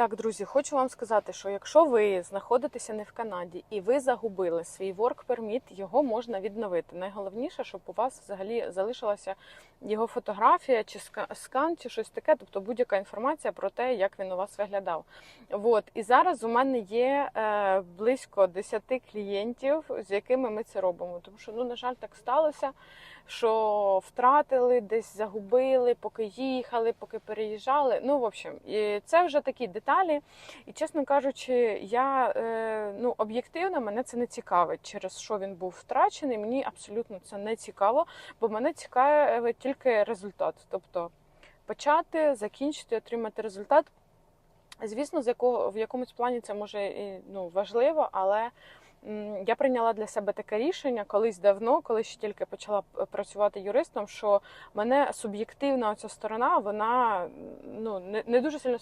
Так, друзі, хочу вам сказати, що якщо ви знаходитеся не в Канаді і ви загубили свій work permit, його можна відновити. Найголовніше, щоб у вас взагалі залишилася його фотографія чи скан, чи щось таке, тобто будь-яка інформація про те, як він у вас виглядав. От і зараз у мене є е, близько 10 клієнтів, з якими ми це робимо. Тому що, ну на жаль, так сталося, що втратили, десь загубили, поки їхали, поки переїжджали. Ну, в общем, і це вже такі деталі. І чесно кажучи, я е, ну об'єктивно мене це не цікавить, через що він був втрачений. Мені абсолютно це не цікаво, бо мене цікавить тільки результат. Тобто почати, закінчити, отримати результат. Звісно, з якого в якомусь плані це може і ну важливо, але я прийняла для себе таке рішення колись давно, коли ще тільки почала працювати юристом, що мене суб'єктивна оця сторона, вона ну не, не дуже сильно